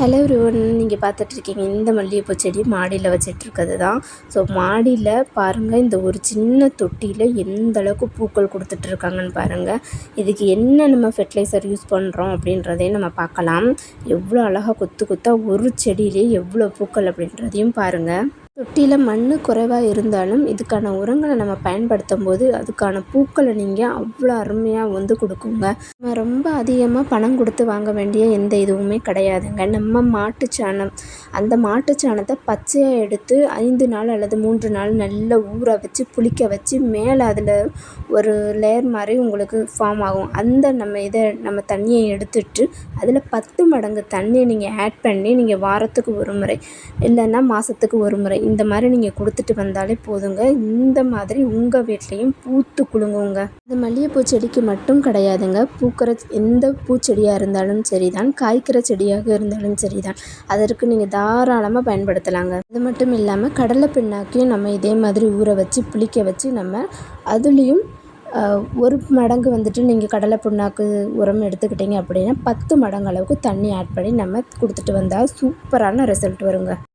Hello one நீங்கள் பார்த்துட்ருக்கீங்க இந்த மல்லிகைப்பூ செடி மாடியில் வச்சிட்ருக்கிறது தான் ஸோ மாடியில் பாருங்கள் இந்த ஒரு சின்ன தொட்டியில் எந்த அளவுக்கு பூக்கள் கொடுத்துட்ருக்காங்கன்னு பாருங்கள் இதுக்கு என்ன நம்ம ஃபெர்டிலைசர் யூஸ் பண்ணுறோம் அப்படின்றதையும் நம்ம பார்க்கலாம். எவ்வளோ அழகாக கொத்து கொத்தாக ஒரு செடியிலே எவ்வளோ பூக்கள் அப்படின்றதையும் பாருங்கள் தொட்டியில் மண் குறைவாக இருந்தாலும் இதுக்கான உரங்களை நம்ம பயன்படுத்தும் போது அதுக்கான பூக்களை நீங்கள் அவ்வளோ அருமையாக வந்து கொடுக்குங்க. நம்ம ரொம்ப அதிகமாக பணம் கொடுத்து வாங்க வேண்டிய எந்த இதுவுமே கிடையாதுங்க. நம்ம மாட்டுச்சாணம் அந்த மாட்டுச்சாணத்தை பச்சையாக எடுத்து ஐந்து நாள் அல்லது மூன்று நாள் நல்லா ஊற வச்சு புளிக்க வச்சு மேலே அதில் ஒரு லேயர் மாதிரி உங்களுக்கு ஃபார்ம் ஆகும். அந்த நம்ம இதை நம்ம தண்ணியை எடுத்துட்டு அதில் பத்து மடங்கு தண்ணியை நீங்கள் ஆட் பண்ணி நீங்கள் வாரத்துக்கு ஒரு முறை இல்லைன்னா மாதத்துக்கு ஒரு முறை இந்த மாதிரி நீங்கள் கொடுத்துட்டு வந்தாலே போதுங்க. இந்த மாதிரி உங்கள் வீட்லேயும் பூத்து குலுங்குங்க. இந்த மல்லிகைப்பூ செடிக்கு மட்டும் கிடையாதுங்க. பூக்கிற எந்த பூச்செடியாக இருந்தாலும் சரி தான் காய்க்கிற செடியாக இருந்தாலும் சரி தான் அதற்கு நீங்கள் தாராளமாக பயன்படுத்தலாங்க. அது மட்டும் இல்லாமல் கடலை பிண்ணாக்கையும் நம்ம இதே மாதிரி ஊற வச்சு புளிக்க வச்சு நம்ம அதுலேயும் ஒரு மடங்கு வந்துட்டு நீங்கள் கடலை புண்ணாக்கு உரம் எடுத்துக்கிட்டிங்க அப்படின்னா பத்து மடங்கு அளவுக்கு தண்ணி ஆட் பண்ணி நம்ம கொடுத்துட்டு வந்தால் சூப்பரான ரிசல்ட் வருங்க.